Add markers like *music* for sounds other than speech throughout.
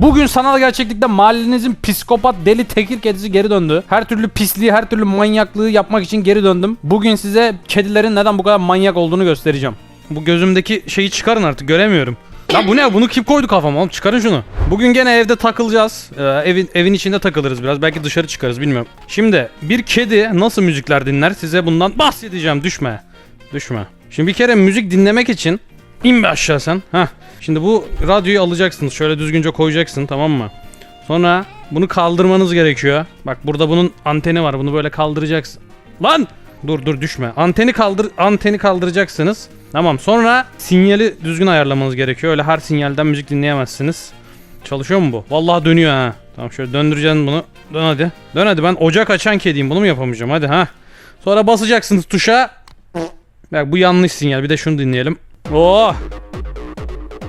Bugün sanal gerçeklikte mahallenizin psikopat deli tekir kedisi geri döndü. Her türlü pisliği, her türlü manyaklığı yapmak için geri döndüm. Bugün size kedilerin neden bu kadar manyak olduğunu göstereceğim. Bu gözümdeki şeyi çıkarın artık göremiyorum. Lan bu ne? Bunu kim koydu kafama oğlum? Çıkarın şunu. Bugün gene evde takılacağız. Ee, evin evin içinde takılırız biraz. Belki dışarı çıkarız bilmiyorum. Şimdi bir kedi nasıl müzikler dinler? Size bundan bahsedeceğim. Düşme. Düşme. Şimdi bir kere müzik dinlemek için in be aşağı sen. Heh. Şimdi bu radyoyu alacaksınız. Şöyle düzgünce koyacaksın tamam mı? Sonra bunu kaldırmanız gerekiyor. Bak burada bunun anteni var. Bunu böyle kaldıracaksın. Lan! Dur dur düşme. Anteni kaldır anteni kaldıracaksınız. Tamam. Sonra sinyali düzgün ayarlamanız gerekiyor. Öyle her sinyalden müzik dinleyemezsiniz. Çalışıyor mu bu? Vallahi dönüyor ha. Tamam şöyle döndüreceksin bunu. Dön hadi. Dön hadi ben ocak açan kediyim. Bunu mu yapamayacağım? Hadi ha. Sonra basacaksınız tuşa. Bak bu yanlış sinyal. Bir de şunu dinleyelim. Oh!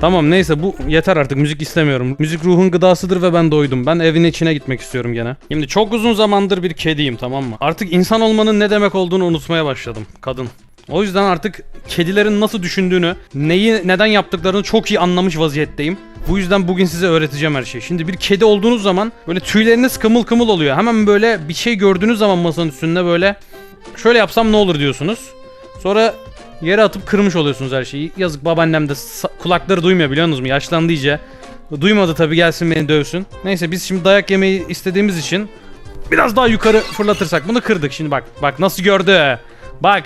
Tamam neyse bu yeter artık müzik istemiyorum. Müzik ruhun gıdasıdır ve ben doydum. Ben evin içine gitmek istiyorum gene. Şimdi çok uzun zamandır bir kediyim tamam mı? Artık insan olmanın ne demek olduğunu unutmaya başladım. Kadın. O yüzden artık kedilerin nasıl düşündüğünü, neyi neden yaptıklarını çok iyi anlamış vaziyetteyim. Bu yüzden bugün size öğreteceğim her şeyi. Şimdi bir kedi olduğunuz zaman böyle tüyleriniz kımıl kımıl oluyor. Hemen böyle bir şey gördüğünüz zaman masanın üstünde böyle şöyle yapsam ne olur diyorsunuz. Sonra Yere atıp kırmış oluyorsunuz her şeyi. Yazık babaannem de kulakları duymuyor biliyor musunuz? Yaşlandı iyice. Duymadı tabii gelsin beni dövsün. Neyse biz şimdi dayak yemeyi istediğimiz için biraz daha yukarı fırlatırsak bunu kırdık. Şimdi bak bak nasıl gördü. Bak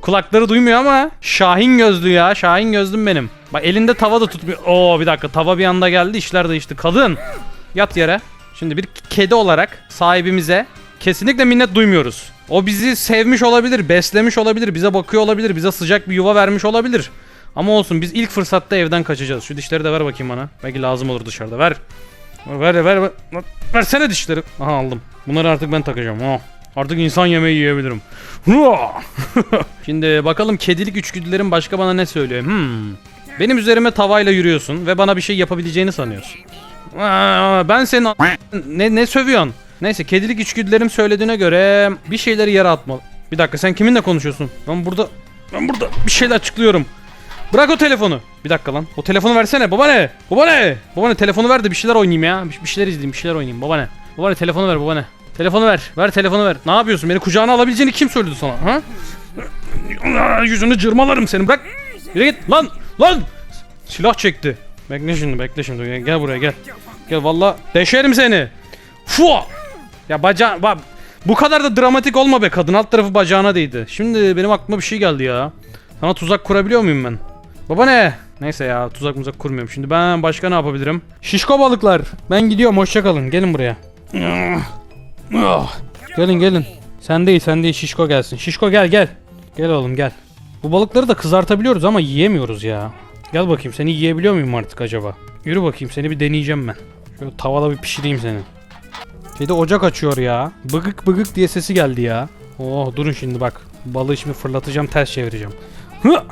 kulakları duymuyor ama Şahin gözlü ya. Şahin gözlüm benim. Bak elinde tava da tutmuyor. Oo bir dakika tava bir anda geldi işler değişti. Kadın yat yere. Şimdi bir kedi olarak sahibimize kesinlikle minnet duymuyoruz. O bizi sevmiş olabilir, beslemiş olabilir, bize bakıyor olabilir, bize sıcak bir yuva vermiş olabilir. Ama olsun biz ilk fırsatta evden kaçacağız. Şu dişleri de ver bakayım bana. Belki lazım olur dışarıda. Ver. Ver ver ver. ver. Versene dişleri. Aha aldım. Bunları artık ben takacağım. Oh. Artık insan yemeği yiyebilirim. *laughs* Şimdi bakalım kedilik içgüdülerim başka bana ne söylüyor? Hmm. Benim üzerime tavayla yürüyorsun ve bana bir şey yapabileceğini sanıyorsun. Ben senin ne ne sövüyorsun? Neyse kedilik içgüdülerim söylediğine göre bir şeyleri yere atmalı. Bir dakika sen kiminle konuşuyorsun? Ben burada ben burada bir şeyler açıklıyorum. Bırak o telefonu. Bir dakika lan. O telefonu versene. Baba ne? Baba ne? Baba ne? Telefonu ver de bir şeyler oynayayım ya. Bir, bir şeyler izleyeyim, bir şeyler oynayayım. Baba ne? Baba ne? Telefonu ver baba ne? Telefonu ver. Ver telefonu ver. Ne yapıyorsun? Beni kucağına alabileceğini kim söyledi sana? Ha? Yüzünü cırmalarım senin. Bırak. Yürü git. Lan. Lan. Silah çekti. Bekle şimdi bekle şimdi. Gel buraya gel. Gel valla deşerim seni. Fua. Ya baca bak bu kadar da dramatik olma be kadın alt tarafı bacağına değdi. Şimdi benim aklıma bir şey geldi ya. Sana tuzak kurabiliyor muyum ben? Baba ne? Neyse ya tuzak muzak kurmuyorum. Şimdi ben başka ne yapabilirim? Şişko balıklar. Ben gidiyorum hoşça kalın. Gelin buraya. Gelin gelin. Sen değil sen değil şişko gelsin. Şişko gel gel. Gel oğlum gel. Bu balıkları da kızartabiliyoruz ama yiyemiyoruz ya. Gel bakayım seni yiyebiliyor muyum artık acaba? Yürü bakayım seni bir deneyeceğim ben. Şöyle tavada bir pişireyim seni. Kedi ocak açıyor ya. Bıgık bıgık diye sesi geldi ya. Oh durun şimdi bak. Balığı şimdi fırlatacağım ters çevireceğim. Hı!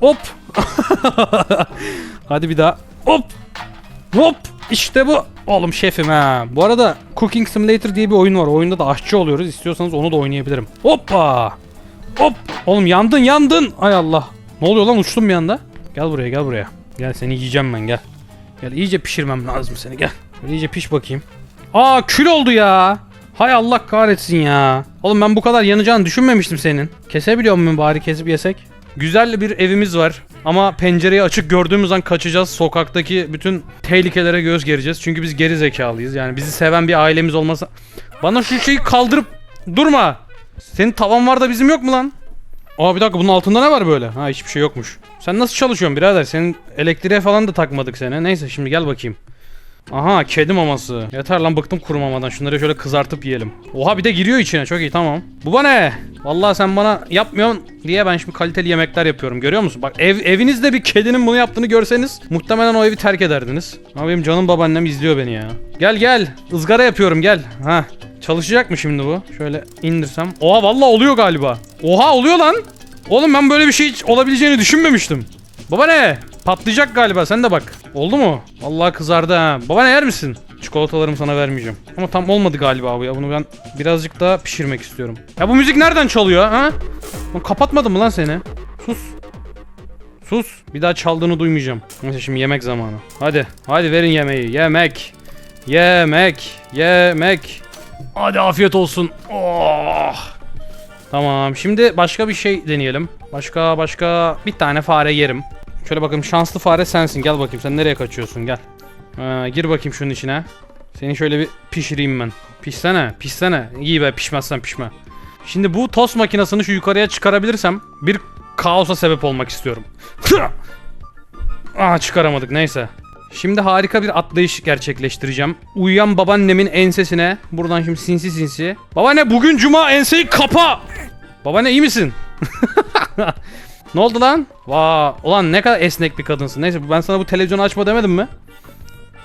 Hop. *laughs* Hadi bir daha. Hop. Hop. İşte bu. Oğlum şefim ha. Bu arada Cooking Simulator diye bir oyun var. O oyunda da aşçı oluyoruz. İstiyorsanız onu da oynayabilirim. Hoppa. Hop. Oğlum yandın yandın. Ay Allah. Ne oluyor lan uçtum bir anda. Gel buraya gel buraya. Gel seni yiyeceğim ben gel. Gel iyice pişirmem lazım seni gel. Şöyle iyice piş bakayım. Aa kül oldu ya. Hay Allah kahretsin ya. Oğlum ben bu kadar yanacağını düşünmemiştim senin. Kesebiliyor muyum bari kesip yesek? Güzel bir evimiz var. Ama pencereyi açık gördüğümüz an kaçacağız. Sokaktaki bütün tehlikelere göz gereceğiz. Çünkü biz geri zekalıyız. Yani bizi seven bir ailemiz olmasa... Bana şu şeyi kaldırıp durma. Senin tavan var da bizim yok mu lan? Aa bir dakika bunun altında ne var böyle? Ha hiçbir şey yokmuş. Sen nasıl çalışıyorsun birader? Senin elektriğe falan da takmadık seni. Neyse şimdi gel bakayım. Aha kedi maması. Yeter lan bıktım kuru mamadan. Şunları şöyle kızartıp yiyelim. Oha bir de giriyor içine. Çok iyi tamam. Bu ne? Vallahi sen bana yapmıyorsun diye ben şimdi kaliteli yemekler yapıyorum. Görüyor musun? Bak ev evinizde bir kedinin bunu yaptığını görseniz muhtemelen o evi terk ederdiniz. Ama benim canım babaannem izliyor beni ya. Gel gel. ızgara yapıyorum gel. Ha. Çalışacak mı şimdi bu? Şöyle indirsem. Oha vallahi oluyor galiba. Oha oluyor lan. Oğlum ben böyle bir şey hiç olabileceğini düşünmemiştim. Baba ne? Patlayacak galiba sen de bak. Oldu mu? Vallahi kızardı ha. Baba ne yer misin? Çikolatalarımı sana vermeyeceğim. Ama tam olmadı galiba bu ya. Bunu ben birazcık daha pişirmek istiyorum. Ya bu müzik nereden çalıyor ha? Lan kapatmadım mı lan seni? Sus. Sus. Bir daha çaldığını duymayacağım. Neyse şimdi yemek zamanı. Hadi. Hadi verin yemeği. Yemek. Yemek. Yemek. Hadi afiyet olsun. Oh. Tamam. Şimdi başka bir şey deneyelim. Başka başka bir tane fare yerim. Şöyle bakayım şanslı fare sensin. Gel bakayım sen nereye kaçıyorsun gel. Ha, gir bakayım şunun içine. Seni şöyle bir pişireyim ben. Pişsene, pişsene. İyi be pişmezsen pişme. Şimdi bu tost makinesini şu yukarıya çıkarabilirsem bir kaosa sebep olmak istiyorum. Aa çıkaramadık neyse. Şimdi harika bir atlayış gerçekleştireceğim. Uyuyan babaannemin ensesine buradan şimdi sinsi sinsi. Babaanne bugün cuma enseyi kapa. Babaanne iyi misin? *laughs* ne oldu lan? Vaa, ulan ne kadar esnek bir kadınsın. Neyse ben sana bu televizyonu açma demedim mi?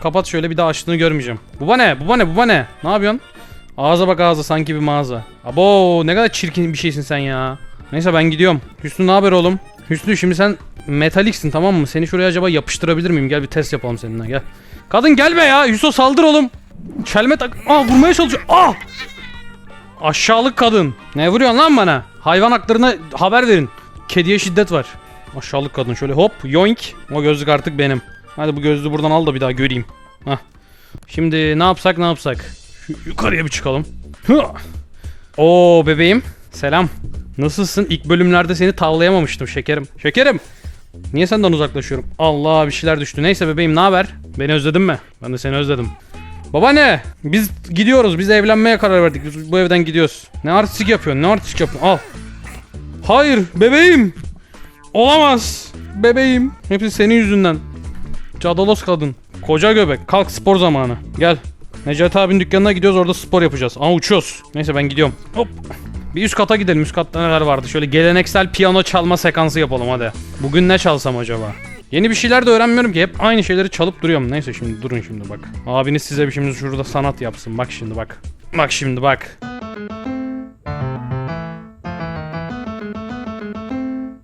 Kapat şöyle bir daha açtığını görmeyeceğim. Baba ne? Baba ne? Baba ne? Ne yapıyorsun? Ağza bak ağza sanki bir mağaza. Abo ne kadar çirkin bir şeysin sen ya. Neyse ben gidiyorum. Hüsnü ne haber oğlum? Hüsnü şimdi sen metaliksin tamam mı? Seni şuraya acaba yapıştırabilir miyim? Gel bir test yapalım seninle gel. Kadın gelme ya. Hüso saldır oğlum. Çelme tak. Aa vurmaya çalışıyor. Aa! Aşağılık kadın. Ne vuruyorsun lan bana? Hayvan haklarına haber verin. Kediye şiddet var. Aşağılık kadın şöyle hop yoink. O gözlük artık benim. Hadi bu gözlüğü buradan al da bir daha göreyim. Hah. Şimdi ne yapsak ne yapsak? Şu yukarıya bir çıkalım. Oo bebeğim. Selam. Nasılsın? İlk bölümlerde seni tavlayamamıştım şekerim. Şekerim. Niye senden uzaklaşıyorum? Allah bir şeyler düştü. Neyse bebeğim ne haber? Beni özledin mi? Ben de seni özledim. Baba ne? Biz gidiyoruz. Biz evlenmeye karar verdik. Biz bu evden gidiyoruz. Ne artistik yapıyorsun? Ne artistik yapıyorsun? Al. Hayır bebeğim. Olamaz. Bebeğim. Hepsi senin yüzünden. Cadalos kadın. Koca göbek. Kalk spor zamanı. Gel. Necati abinin dükkanına gidiyoruz orada spor yapacağız. Ama uçuyoruz. Neyse ben gidiyorum. Hop. Bir üst kata gidelim. Üst katta neler vardı? Şöyle geleneksel piyano çalma sekansı yapalım hadi. Bugün ne çalsam acaba? Yeni bir şeyler de öğrenmiyorum ki. Hep aynı şeyleri çalıp duruyorum. Neyse şimdi durun şimdi bak. Abiniz size bir şimdi şurada sanat yapsın. Bak şimdi bak. Bak şimdi bak.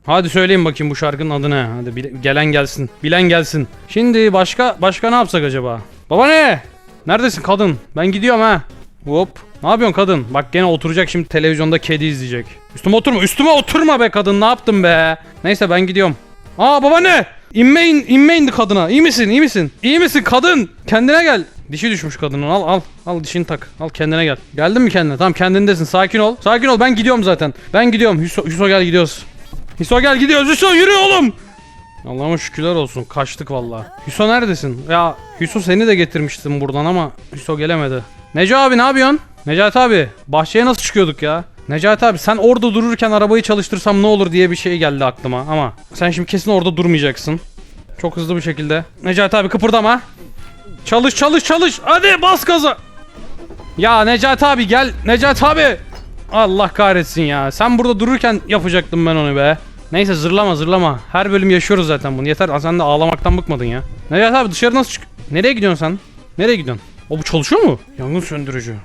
Hadi söyleyin bakayım bu şarkının adı ne? Hadi bile- gelen gelsin. Bilen gelsin. Şimdi başka başka ne yapsak acaba? Baba ne? Neredesin kadın? Ben gidiyorum ha. Hop. Ne yapıyorsun kadın? Bak gene oturacak şimdi televizyonda kedi izleyecek. Üstüme oturma. Üstüme oturma be kadın. Ne yaptın be? Neyse ben gidiyorum. Aa baba ne? İnme in, inme indi kadına. İyi misin? İyi misin? İyi misin kadın? Kendine gel. Dişi düşmüş kadının. Al al. Al dişini tak. Al kendine gel. Geldin mi kendine? Tamam kendindesin. Sakin ol. Sakin ol. Ben gidiyorum zaten. Ben gidiyorum. Hüso, Hüso gel gidiyoruz. Hüso gel gidiyoruz. Hüso yürü oğlum. Allah'ıma şükürler olsun. Kaçtık vallahi. Hüso neredesin? Ya Hüso seni de getirmiştim buradan ama Hüso gelemedi. Neco abi ne yapıyorsun? Necati abi bahçeye nasıl çıkıyorduk ya? Necati abi sen orada dururken arabayı çalıştırsam ne olur diye bir şey geldi aklıma ama sen şimdi kesin orada durmayacaksın. Çok hızlı bir şekilde. Necati abi kıpırdama. Çalış çalış çalış. Hadi bas gaza. Ya Necati abi gel. Necati abi. Allah kahretsin ya. Sen burada dururken yapacaktım ben onu be. Neyse zırlama zırlama. Her bölüm yaşıyoruz zaten bunu. Yeter sen de ağlamaktan bıkmadın ya. Necati abi dışarı nasıl çık... Nereye gidiyorsun sen? Nereye gidiyorsun? O bu çalışıyor mu? Yangın söndürücü.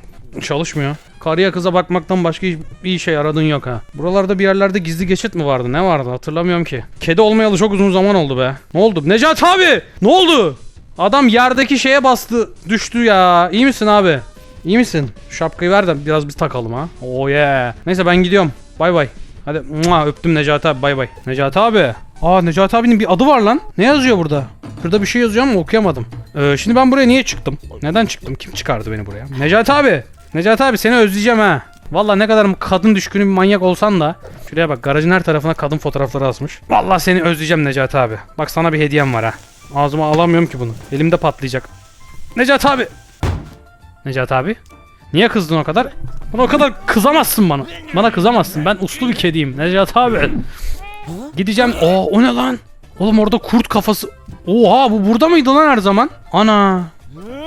Çalışmıyor. Karıya kıza bakmaktan başka bir işe yaradın yok ha. Buralarda bir yerlerde gizli geçit mi vardı? Ne vardı? Hatırlamıyorum ki. Kedi olmayalı çok uzun zaman oldu be. Ne oldu? Necati abi! Ne oldu? Adam yerdeki şeye bastı. Düştü ya. İyi misin abi? İyi misin? Şapkayı ver de biraz biz takalım ha. Oh yeah. Neyse ben gidiyorum. Bay bay. Hadi mua, öptüm Necati abi bay bay. Necati abi. Aa Necati abinin bir adı var lan. Ne yazıyor burada? Şurada bir şey yazıyor ama okuyamadım. Ee, şimdi ben buraya niye çıktım? Neden çıktım? Kim çıkardı beni buraya? Necati abi. Necati abi seni özleyeceğim ha. Valla ne kadar kadın düşkünü bir manyak olsan da Şuraya bak garajın her tarafına kadın fotoğrafları asmış. Valla seni özleyeceğim Necati abi. Bak sana bir hediyem var ha. Ağzıma alamıyorum ki bunu. Elimde patlayacak. Necati abi. Necati abi. Niye kızdın o kadar? Bana o kadar kızamazsın bana. Bana kızamazsın. Ben uslu bir kediyim. Necati abi. Gideceğim. Aa o ne lan? Oğlum orada kurt kafası. Oha bu burada mıydı lan her zaman? Ana.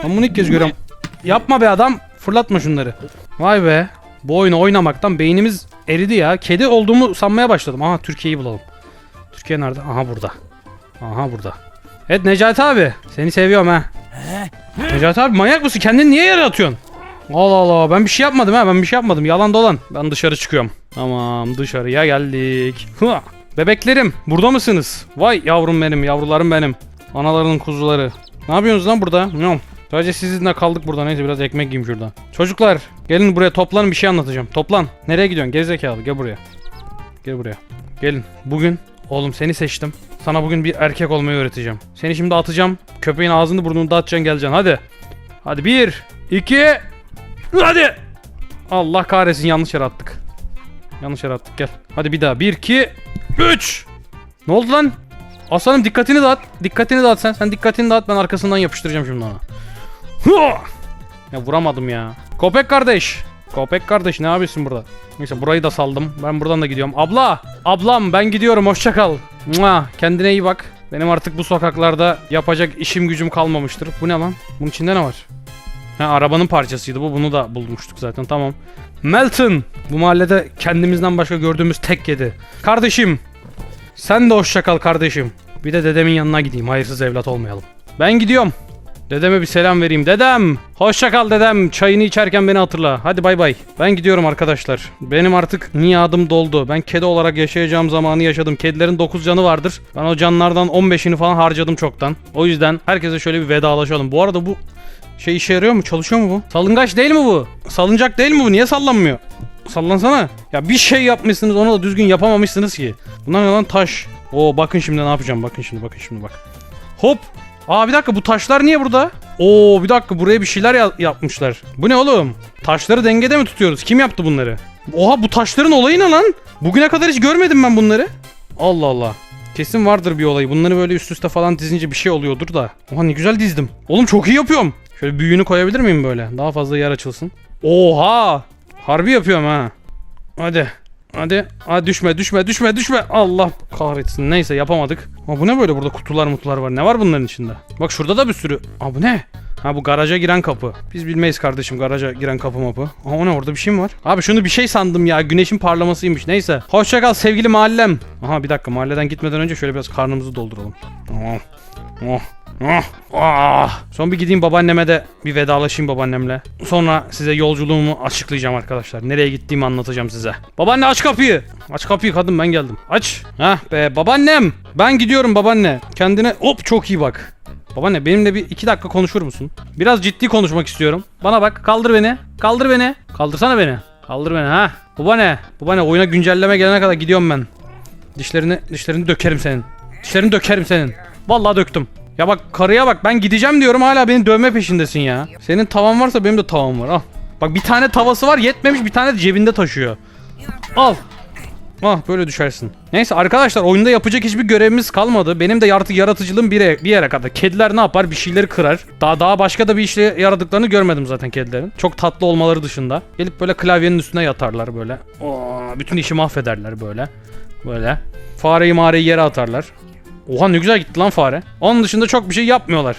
Ben bunu ilk kez görüyorum. Yapma be adam. Fırlatma şunları. Vay be. Bu oyunu oynamaktan beynimiz eridi ya. Kedi olduğumu sanmaya başladım. Aha Türkiye'yi bulalım. Türkiye nerede? Aha burada. Aha burada. Evet Necati abi. Seni seviyorum ha. Necati abi manyak mısın? Kendini niye yere atıyorsun? Allah Allah ben bir şey yapmadım ha ben bir şey yapmadım yalan dolan. Ben dışarı çıkıyorum. Tamam dışarıya geldik. Bebeklerim burada mısınız? Vay yavrum benim yavrularım benim. Analarının kuzuları. Ne yapıyorsunuz lan burada? Yok. Sadece sizinle kaldık burada neyse biraz ekmek yiyeyim şurada. Çocuklar gelin buraya toplanın bir şey anlatacağım. Toplan. Nereye gidiyorsun gerizekalı gel buraya. Gel buraya. Gelin. Bugün Oğlum seni seçtim. Sana bugün bir erkek olmayı öğreteceğim. Seni şimdi atacağım. Köpeğin ağzını burnunu dağıtacaksın geleceksin hadi. Hadi bir, iki, hadi. Allah kahretsin yanlış yere attık. Yanlış yere attık gel. Hadi bir daha. Bir, iki, üç. Ne oldu lan? Aslanım dikkatini dağıt. Dikkatini dağıt sen. Sen dikkatini dağıt ben arkasından yapıştıracağım şimdi ona. Ya vuramadım ya. Köpek kardeş. Köpek kardeş ne yapıyorsun burada? Neyse burayı da saldım. Ben buradan da gidiyorum. Abla! Ablam ben gidiyorum hoşça kal. Mua, kendine iyi bak. Benim artık bu sokaklarda yapacak işim gücüm kalmamıştır. Bu ne lan? Bunun içinde ne var? Ha arabanın parçasıydı bu. Bunu da bulmuştuk zaten tamam. Melton! Bu mahallede kendimizden başka gördüğümüz tek kedi. Kardeşim! Sen de hoşça kal kardeşim. Bir de dedemin yanına gideyim. Hayırsız evlat olmayalım. Ben gidiyorum. Dedeme bir selam vereyim. Dedem! Hoşça kal dedem. Çayını içerken beni hatırla. Hadi bay bay. Ben gidiyorum arkadaşlar. Benim artık niyadım doldu. Ben kedi olarak yaşayacağım zamanı yaşadım. Kedilerin 9 canı vardır. Ben o canlardan 15'ini falan harcadım çoktan. O yüzden herkese şöyle bir vedalaşalım. Bu arada bu şey işe yarıyor mu? Çalışıyor mu bu? Salıngaç değil mi bu? Salıncak değil mi bu? Niye sallanmıyor? Sallansana. Ya bir şey yapmışsınız onu da düzgün yapamamışsınız ki. Bunlar ne lan taş. Oo bakın şimdi ne yapacağım. Bakın şimdi bakın şimdi bak. Hop. Aa bir dakika bu taşlar niye burada? Oo bir dakika buraya bir şeyler ya- yapmışlar. Bu ne oğlum? Taşları dengede mi tutuyoruz? Kim yaptı bunları? Oha bu taşların olayı ne lan? Bugüne kadar hiç görmedim ben bunları. Allah Allah. Kesin vardır bir olayı. Bunları böyle üst üste falan dizince bir şey oluyordur da. Oha ne güzel dizdim. Oğlum çok iyi yapıyorum. Şöyle büyüğünü koyabilir miyim böyle? Daha fazla yer açılsın. Oha! Harbi yapıyorum ha. Hadi. Hadi. Hadi düşme düşme düşme düşme. Allah kahretsin. Neyse yapamadık. Ama bu ne böyle burada kutular mutlular var. Ne var bunların içinde? Bak şurada da bir sürü. Aa bu ne? Ha bu garaja giren kapı. Biz bilmeyiz kardeşim garaja giren kapı mapı. Aa o ne orada bir şey mi var? Abi şunu bir şey sandım ya. Güneşin parlamasıymış. Neyse. Hoşça kal sevgili mahallem. Aha bir dakika mahalleden gitmeden önce şöyle biraz karnımızı dolduralım. Oh. Oh. Oh. Ah. Son bir gideyim babaanneme de bir vedalaşayım babaannemle. Sonra size yolculuğumu açıklayacağım arkadaşlar. Nereye gittiğimi anlatacağım size. Babaanne aç kapıyı. Aç kapıyı kadın ben geldim. Aç. Hah be babaannem. Ben gidiyorum babaanne. Kendine hop çok iyi bak. Babaanne benimle bir iki dakika konuşur musun? Biraz ciddi konuşmak istiyorum. Bana bak kaldır beni. Kaldır beni. Kaldırsana beni. Kaldır beni ha. Babaanne. Babaanne oyuna güncelleme gelene kadar gidiyorum ben. Dişlerini dişlerini dökerim senin. Dişlerini dökerim senin. Vallahi döktüm. Ya bak karıya bak ben gideceğim diyorum hala beni dövme peşindesin ya. Senin tavan varsa benim de tavam var al. Bak bir tane tavası var yetmemiş bir tane de cebinde taşıyor. Al. Ah böyle düşersin. Neyse arkadaşlar oyunda yapacak hiçbir görevimiz kalmadı. Benim de artık yaratıcılığım bir bir yere kadar. Kediler ne yapar? Bir şeyleri kırar. Daha daha başka da bir işle yaradıklarını görmedim zaten kedilerin. Çok tatlı olmaları dışında. Gelip böyle klavyenin üstüne yatarlar böyle. Oo, bütün işi mahvederler böyle. Böyle. Fareyi mareyi yere atarlar. Oha ne güzel gitti lan fare. Onun dışında çok bir şey yapmıyorlar.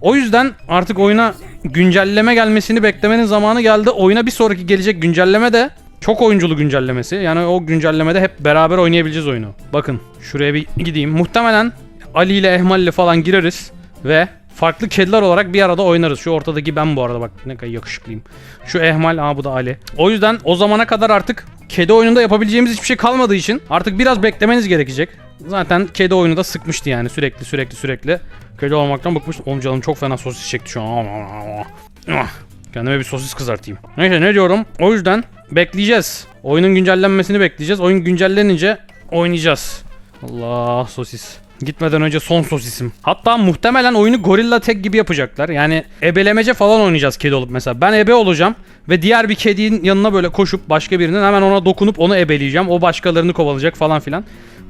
O yüzden artık oyuna güncelleme gelmesini beklemenin zamanı geldi. Oyuna bir sonraki gelecek güncelleme de çok oyunculu güncellemesi. Yani o güncellemede hep beraber oynayabileceğiz oyunu. Bakın şuraya bir gideyim. Muhtemelen Ali ile Ehmal ile falan gireriz ve farklı kediler olarak bir arada oynarız. Şu ortadaki ben bu arada bak ne kadar yakışıklıyım. Şu Ehmal, aa bu da Ali. O yüzden o zamana kadar artık kedi oyununda yapabileceğimiz hiçbir şey kalmadığı için artık biraz beklemeniz gerekecek. Zaten kedi oyunu da sıkmıştı yani sürekli sürekli sürekli. Kedi olmaktan bıkmış. Oğlum canım çok fena sosis çekti şu an. Ah, Kendime bir sosis kızartayım. Neyse ne diyorum? O yüzden bekleyeceğiz. Oyunun güncellenmesini bekleyeceğiz. Oyun güncellenince oynayacağız. Allah sosis. Gitmeden önce son sosisim. Hatta muhtemelen oyunu Gorilla Tag gibi yapacaklar. Yani ebelemece falan oynayacağız kedi olup mesela. Ben ebe olacağım ve diğer bir kedinin yanına böyle koşup başka birinin hemen ona dokunup onu ebeleyeceğim. O başkalarını kovalayacak falan filan.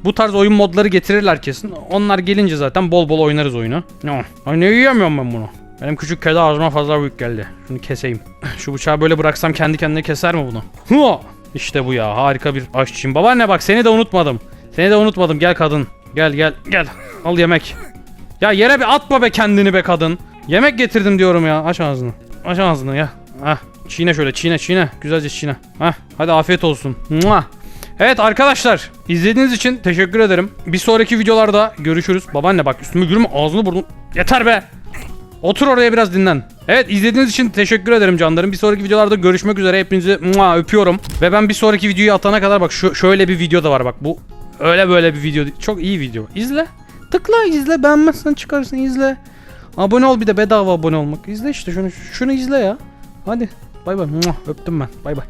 Bu tarz oyun modları getirirler kesin. Onlar gelince zaten bol bol oynarız oyunu. Ne? Ay ne yiyemiyorum ben bunu. Benim küçük kedi ağzıma fazla büyük geldi. Şunu keseyim. *laughs* Şu bıçağı böyle bıraksam kendi kendine keser mi bunu? Hua! İşte bu ya. Harika bir aşçıyım. Babaanne bak seni de unutmadım. Seni de unutmadım. Gel kadın. Gel gel gel. Al yemek. Ya yere bir atma be kendini be kadın. Yemek getirdim diyorum ya. Aç ağzını. Aç ağzını ya. Hah. Çiğne şöyle çiğne çiğne. Güzelce çiğne. Hah. Hadi afiyet olsun. Mua. Evet arkadaşlar izlediğiniz için teşekkür ederim. Bir sonraki videolarda görüşürüz. Babaanne bak üstüme gülme ağzını burnunu. Yeter be. Otur oraya biraz dinlen. Evet izlediğiniz için teşekkür ederim canlarım. Bir sonraki videolarda görüşmek üzere. Hepinizi mua, öpüyorum. Ve ben bir sonraki videoyu atana kadar bak şu şöyle bir video da var bak. Bu öyle böyle bir video. değil. Çok iyi video. İzle. Tıkla izle. Beğenmezsen çıkarsın izle. Abone ol bir de bedava abone olmak. İzle işte şunu şunu izle ya. Hadi. Bay bay. Öptüm ben. Bay bay.